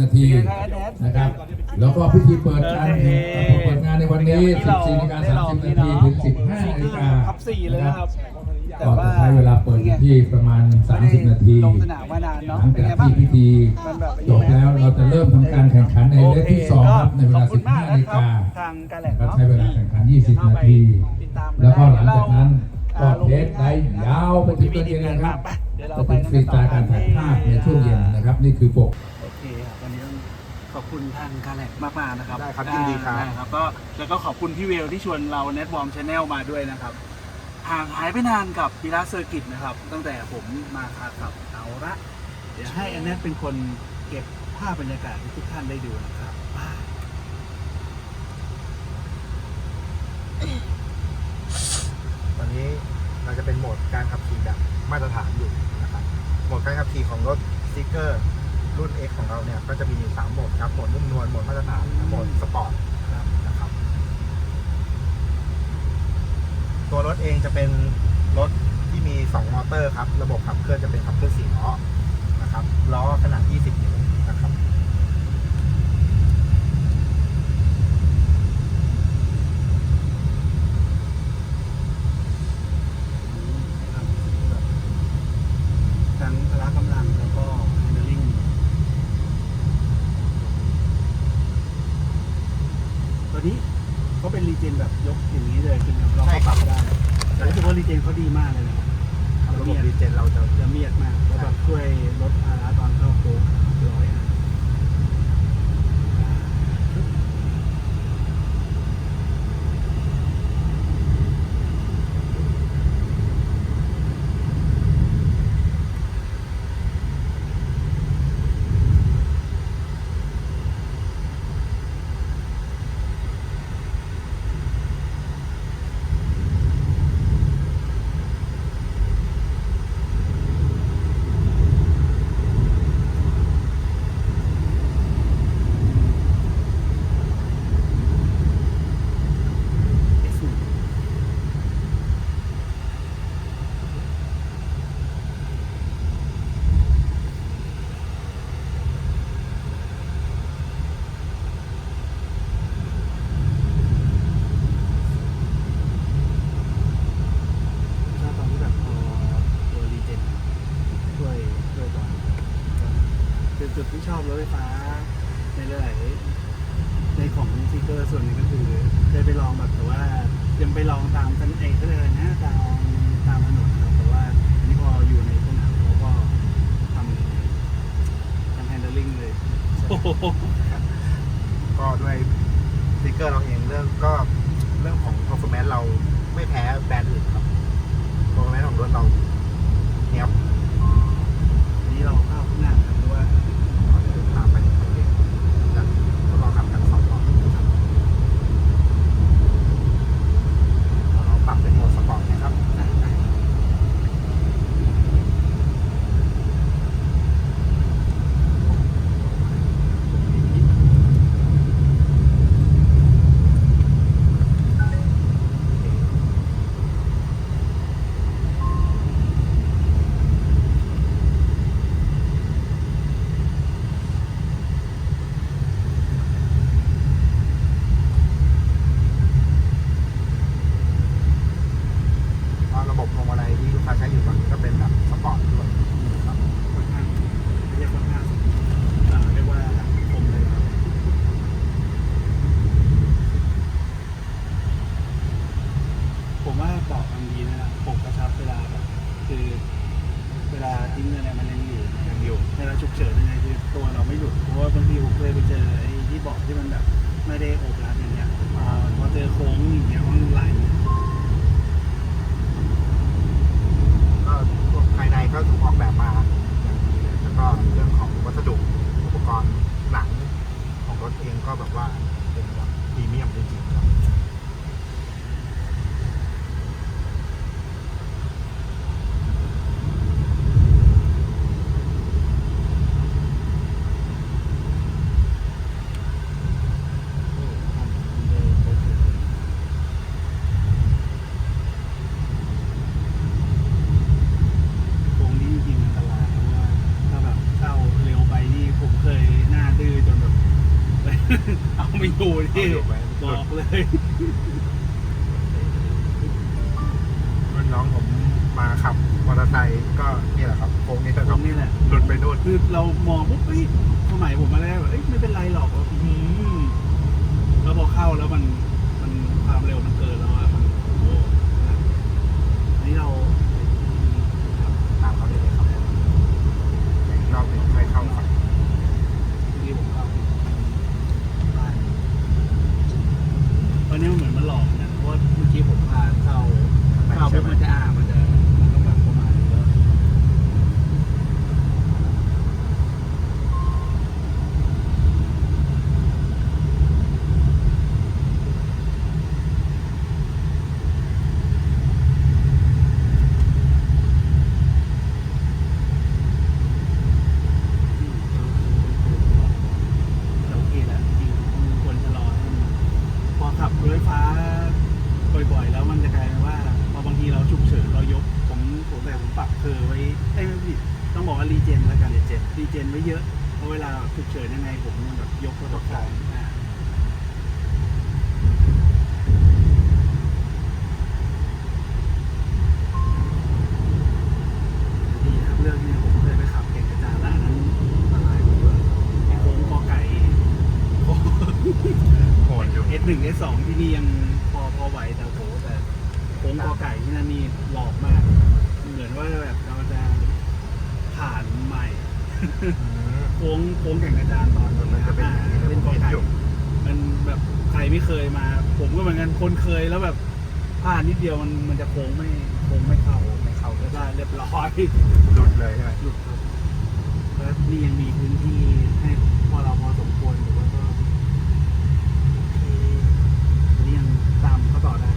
นาทีนะครับ แล้วก็พิธีเปิดการเปิดงานในวันนี้ 14นาฬิกา30นาทีถึง 15นาฬิกาทับสี่เลยนะครับก็จะใช้เวลาเปิดที่ประมาณ 30 นาทีลงสนามมานานหลังจากที่พิธีจบแล้วเราจะเริ่มทำการแข่งขันในเลขที่2ครับในเวลาขอบคุณมาก15นาฬิกาก็ใช้เวลาแข่งขัน 20 นาทีติดตามแล้วก็หลังจากนั้นก็เทสได้ยาวไปถึงตอนเย็นเลยครับจะไปถึงฟรีสไตล์การถ่ายภาพในช่วงเย็นนะครับ นี่คือปก อบคุณทางการแหลกมากๆนะครับได้ครับยินดีครับ ได้ครับก็แล้วก็ขอบคุณพี่เวลที่ชวนเรา Networm Channel มาด้วยนะครับห่างหายไปนานกับพีระเซอร์กิตนะครับ ตั้งแต่ผมมาคาขับเอาละ เดี๋ยวให้แอนเนตเป็นคนเก็บภาพบรรยากาศให้ทุกท่านได้ดูนะครับอ่าตอนนี้เราจะเป็นโหมดการขับขี่แบบมาตรฐานอยู่นะครับ โหมดการขับขี่ของรถซิกเกอร์ รุ่น X ของเราเนี่ยก็จะมี 3 โหมดครับ โหมดนุ่มนวล โหมดมาตรฐาน โหมดสปอร์ตนะครับ ตัวรถเองจะเป็นรถที่มี 2 มอเตอร์ครับ ระบบขับเคลื่อนจะเป็นขับเคลื่อน4ล้อนะครับ ล้อขนาด 20นิ้วนะครับ ทั้งพละกำลังแล้วก็ handling ตัว นี้เขาเป็นรีเจนแบบยกอย่างนี้เลยคือเราใช่ก็คปรัรับบได้แต่รู้สึกว่ารีเจนเขาดีมากเลยนะครับระบบดีเจนเราจะละเมียดมากแล้วแบบช่วยลดภาระตอนเข้าโค้งร้อยอะ ชอบตอนที่แบบพอตัวรีเจนช่วยช่วยตอนคือ จุดที่ชอบรถไฟฟ้าในหลายๆในของซิเกอร์ส่วนหนึงก็คือเคยไปลองแบบแต่ว่ายังไปลองตามถนนเอกก็เลยนะตามตามถนนนะครับแต่ว่าอันนี้พออยู่ในสนามเขาก็ทำทำแฮนด์ลิงเลย ก็ด้วยสติกเกอร์เราเองเรื่องก็เรื่องของ performance เราไม่แพ้แบรนด์อื่นครับ performance ของรถเราเนี้ยบ อันนี้เราเข้าข้างหน้าครับเพราะว่า ตามไปทางเองจะทดลองขับกันสองรอบครับเราปรับเป็นโหมดสปอร์ตนะครับ ก็ระบบพวงมาลัยที่ลูกค้าใช้อยู่ตอนนี้ก็เป็นแบบสปอร์ตด้วยครับ ค่อนข้างเรียกค่อนข้างอ่าเรียกว่าคมเลยครับ ผมว่าเบาะมันดีนะครับปกกระชับเวลาแบบคือ เวลาทิ้งอะไรมันยังอยู่ ยังอยู่ เวลาฉุกเฉินยังไงคือตัวเราไม่หลุดเพราะว่าบางทีผมเคยไปเจอไอ้ที่เบาะที่มันแบบไม่ได้โอบรัดอย่างเงี้ยพอพอเจอโค้งอย่างเงี้ยมันไหลก็พวกภายในก็ถูกออกแบบมาอย่างดีเลยแล้วก็เรื่องของวัสดุอุปกรณ์หนังของรถเองก็แบบว่าเป็นแบบพรีเมียมจริง เอาไม่อยู่เอาที่อยู่ไหม บอกเลยรุ่นน้องผมมาขับมอเตอร์ไซค์ก็นี่แหละครับโค้งนี้แหละตครรับงนี้แหละ หลุดไปนู่นคือเรามองปุ๊บเฮ้ยสมัยผมมาแล้วเอ้ยไม่เป็นไรหรอกอื้อหือแล้วพอเข้าแล้วมันมันความเร็วมันเกินแล้วอะมันโอ้โหอันนี้เรา ตามเขาได้เลยครับอย่างอีกรอบหนึงค่อยเข้าฝั่ง ที่ผมเข้าบ้านตอนนี้มันเหมือนมันหลอกนะเพราะว่าเมื่อกี้ผมพาเข้าเข้าปุ๊บมันจะอ่ามันจะมันต้องแบบประมาณนี้แล้ว โอเคแล้วจริงๆควรชะลอให้มันพอขับรถไฟฟ้าบ่อยๆ แล้วมันจะกลายเป็นว่าพอบางทีเราฉุกเฉินเรายกผมผมแต่ผมปรับเคอร์ไว้เอ้ยไม่ผิดต้องบอก ว่ารีเจนแล้วกันรีเจนรีเจนไว้เยอะเพราะเวลาฉุกเฉินยังไงผมแบบยกรถตกของอ่าดีครับเรื่องเนี้ผมเคยไปขับเก่งกระจานแล้วอันนั้นอันตรายกว่าไอ้โค้งกอไก่โอ้โหโหดอยู่เอสหนึ่งเอสสองที่นี่ยังพอพอไหวแต่โหแต่โค้งกอไก่ที่นั่นนี่หลอกมาก เหมือนว่าแบบเราจะ ผ่านใหม่อืมโค้งโค้งแก่งกระจานตอนมันจะเป็นอย่างนี้อ่าเป็นกอไก่ผมเห็นอยู่ มันแบบใครไม่เคยมา ผมก็เหมือนกันคนเคยแล้วแบบพลาดนิดเดียวมันมันจะโค้งไม่โค้งไม่เข้าไม่เข้าก็ได้เรียบร้อยหลุดเลยใช่ไหมหลุดครับแล้วนี่ยังมีพื้นที่ให้พอเราพอสมควรหรือว่าก็โอเคอันนี้ยังตามเขาต่อได้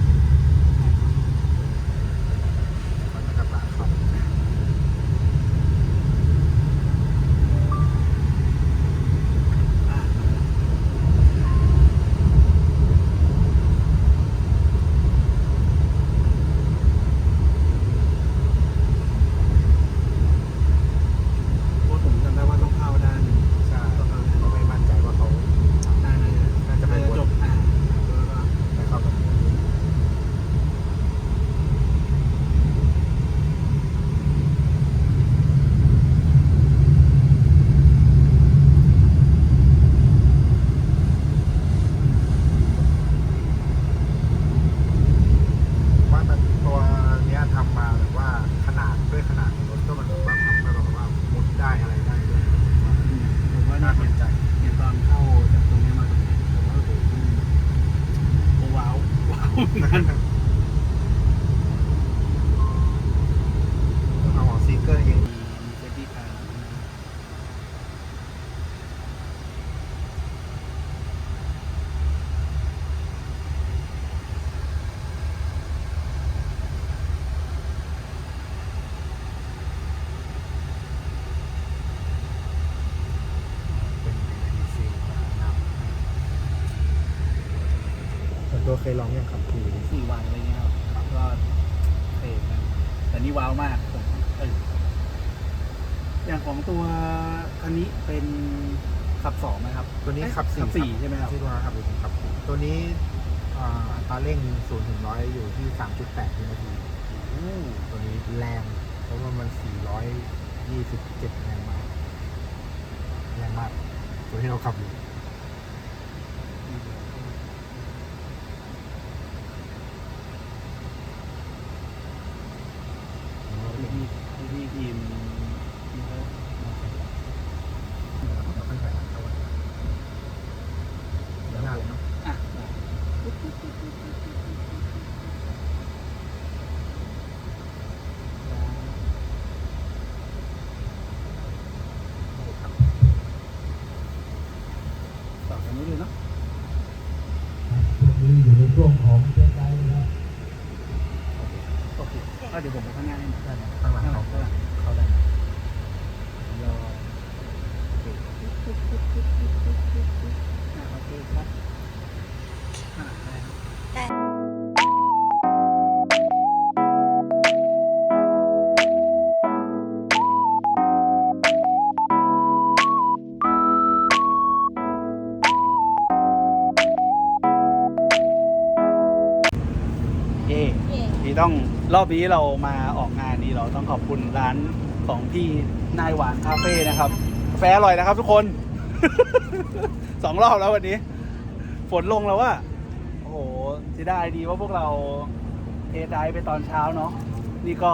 なるほど。 ตัวเคยลองยังขับขี่สี่วันอะไรเงี้ยครับก็เทรดนะแต่นี่ว้าวมากผมเอออย่างของตัวคันนี้เป็นขับสองไหมครับตัวนี้ขับสี่ขับสี่ใช่ไหมครับที่ตัวขับอยู่ขับสี่ตัวนี้อ่าอัตราเร่งศูนย์ถึงร้อยอยู่ที่สามจุดแปดวินาทีโอ้ตัวนี้แรงเพราะว่ามัน427แรงม้าแรงมากตัวที่เราขับอยู่ พี่พี่พี่ทีมทีมเขา เราค่อยๆเข้าไปแล้วหน้าเลยเนาะ อะต่อกันนี้เลยเนาะ ช่วงนี้อยู่ในช่วงของเจนไดนะครับ โอเค ก็เดี๋ยวผมไปข้างหน้าให้หน่อยได้ไหมข้างหลังเขางข้เขาได้รอโอเคครับได้ ต้องรอบนี้เรามาออกงานนี้เราต้องขอบคุณร้านของพี่นายหวานคาเฟ่นะครับกาแฟอร่อยนะครับทุกคน สองรอบแล้ววันนี้ ฝนลงแล้วว่าโอ้โหเสียดายดีว่าพวกเราเทไดไปตอนเช้าเนาะนี่ก็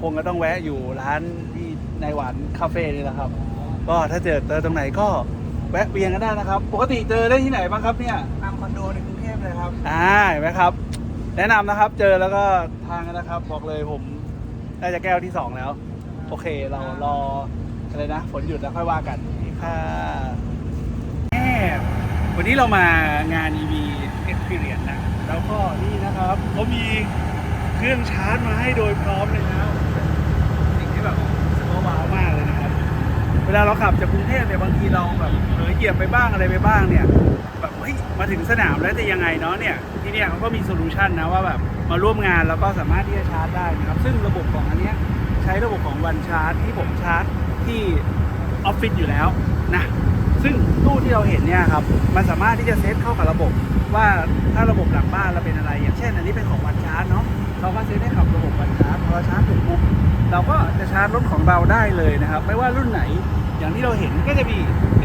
คงจะต้องแวะอยู่ร้านที่นายหวานคาเฟ่นี่แหละครับ ก็ถ้าเจอเจอตรงไหนก็แวะเวียนกันได้นะครับ ปกติเจอได้ที่ไหนบ้างครับเนี่ยตามคอนโดในกรุงเทพเลยครับอ่าเห็นไหมครับ แนะนำนะครับ เจอแล้วก็ทางนะครับ บอกเลยผมน่าจะแก้วที่สองแล้ว โอเคเรารออะไรนะฝนหยุดแล้วค่อยว่ากันนี่ค่ะแม่วันนี้เรามางาน EV Experience นะ แล้วก็นี่นะครับเขามีเครื่องชาร์จมาให้โดยพร้อมเลยนะสิ่งที่แบบรู้สึกว่าว้าวมากเลยนะครับ เวลาเราขับจากกรุงเทพเนี่ยบางทีเราแบบเผลอเหยียบไปบ้างอะไรไปบ้างเนี่ยแบบเฮ้ยมาถึงสนามแล้วจะยังไงเนาะเนี่ยที่เนี่ยเขาก็มีโซลูชันนะว่าแบบมาร่วมงานแล้วก็สามารถที่จะชาร์จได้นะครับซึ่งระบบของอันเนี้ยใช้ระบบของวันชาร์จที่ผมชาร์จที่ออฟฟิศอยู่แล้วนะซึ่งตู้ที่เราเห็นเนี่ยครับมันสามารถที่จะเซตเข้ากับระบบ ว่าถ้าระบบหลังบ้านเราเป็นอะไร อย่างเช่น อันนี้เป็นของวันชาร์จเนาะเราก็เซตให้ขับระบบวันชาร์จพอเราชาร์จถึงปุ๊บเราก็จะชาร์จรถของเราได้เลยนะครับ ไม่ว่ารุ่นไหน อย่างที่เราเห็นก็จะมี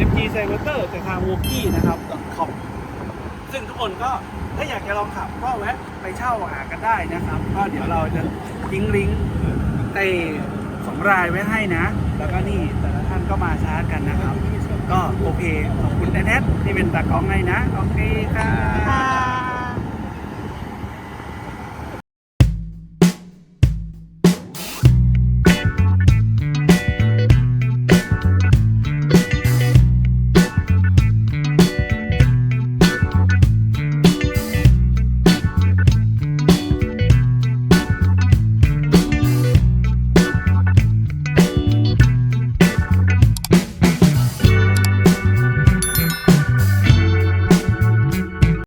MG c y b e r จากทาง w o k i นะครับ .com ซึ่งทุกคนก็ถ้าอยากจะลองขับก็แวะไปเช่าหากันได้นะครับ ก็เดี๋ยวเราจะทิ้งลิงก์ในสองรายไว้ให้นะ แล้วก็นี่แต่ละท่านก็มาชาร์จกันนะครับ ก็โอเค ขอบคุณแนทที่เป็นตากล้องให้นะ โอเคค่ะ